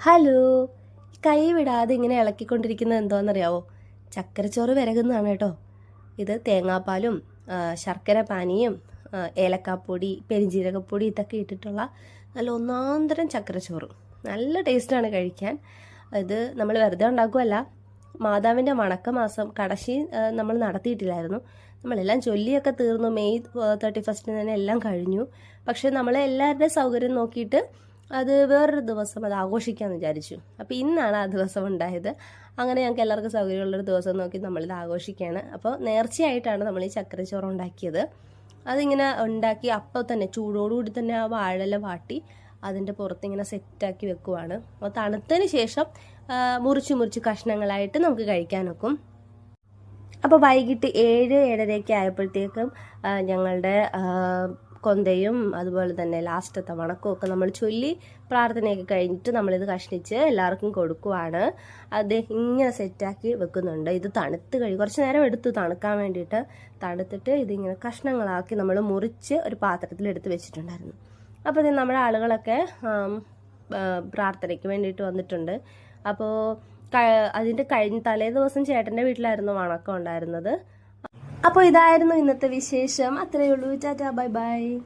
Hello കൈ വിടാതെ ഇങ്ങനെ ഇളക്കിക്കൊണ്ടിരിക്കുന്നത് എന്തോന്നറിയാവോ ചക്കരച്ചോറ് വിരകുന്നതാണ് കേട്ടോ. ഇത് തേങ്ങാപ്പാലും ശർക്കര പാനിയും ഏലക്കാപ്പൊടി പെരിഞ്ജീരകപ്പൊടി ഇതൊക്കെ ഇട്ടിട്ടുള്ള നല്ല ഒന്നാന്തരം ചക്കരച്ചോറ്. നല്ല ടേസ്റ്റാണ് കഴിക്കാൻ. ഇത് നമ്മൾ വെറുതെ ഉണ്ടാക്കുമല്ല മാതാവിന്റെ വണക്കമാസം കടശി നമ്മൾ നടത്തിയിട്ടില്ലായിരുന്നു. നമ്മളെല്ലാം ചൊല്ലിയൊക്കെ തീർന്നു. മെയ് തേർട്ടി ഫസ്റ്റിന് തന്നെ എല്ലാം കഴിഞ്ഞു. പക്ഷേ നമ്മളെ സൗകര്യം നോക്കിയിട്ട് അത് വേറൊരു ദിവസം അത് ആഘോഷിക്കാമെന്ന് വിചാരിച്ചു. അപ്പോൾ ഇന്നാണ് ആ ദിവസം ഉണ്ടായത്. അങ്ങനെ ഞങ്ങൾക്ക് എല്ലാവർക്കും സൗകര്യമുള്ളൊരു ദിവസം നോക്കി നമ്മളിത് ആഘോഷിക്കുകയാണ് അപ്പോൾ നേർച്ചയായിട്ടാണ് നമ്മൾ ഈ ചക്കരച്ചോറ് ഉണ്ടാക്കിയത്. അതിങ്ങനെ ഉണ്ടാക്കി അപ്പോൾ തന്നെ ചൂടോടുകൂടി തന്നെ ആ വാഴല വാട്ടി അതിന്റെ പുറത്ത് ഇങ്ങനെ സെറ്റാക്കി വെക്കുവാണ്. അപ്പോൾ തണുത്തതിന് ശേഷം മുറിച്ച് മുറിച്ച് കഷ്ണങ്ങളായിട്ട് നമുക്ക് കഴിക്കാനൊക്കും. അപ്പോൾ വൈകിട്ട് ഏഴ് ഏഴരയൊക്കെ ആയപ്പോഴത്തേക്കും ഞങ്ങളുടെ കൊന്തയും അതുപോലെ തന്നെ ലാസ്റ്റത്തെ വണക്കവും ഒക്കെ നമ്മൾ ചൊല്ലി പ്രാർത്ഥനയൊക്കെ കഴിഞ്ഞിട്ട് നമ്മളിത് കഷ്ണിച്ച് എല്ലാവർക്കും കൊടുക്കുവാണ്. അത് ഇങ്ങനെ സെറ്റാക്കി വെക്കുന്നുണ്ട്. ഇത് തണുത്ത് കഴിയും കുറച്ച് നേരം എടുത്തു തണുക്കാൻ വേണ്ടിയിട്ട് തണുത്തിട്ട് ഇതിങ്ങനെ കഷ്ണങ്ങളാക്കി നമ്മൾ മുറിച്ച് ഒരു പാത്രത്തിൽ എടുത്ത് വെച്ചിട്ടുണ്ടായിരുന്നു. അപ്പോൾ ഇത് നമ്മുടെ ആളുകളൊക്കെ പ്രാർത്ഥനയ്ക്ക് വേണ്ടിയിട്ട് വന്നിട്ടുണ്ട്. അപ്പോൾ അതിന്റെ കഴിഞ്ഞ തലേ ദിവസം ചേട്ടന്റെ വീട്ടിലായിരുന്നു വണക്കം ഉണ്ടായിരുന്നത്. അപ്പോൾ ഇതായിരുന്നു ഇന്നത്തെ വിശേഷം. അത്രയേ ഉള്ളൂ. Tata bye bye.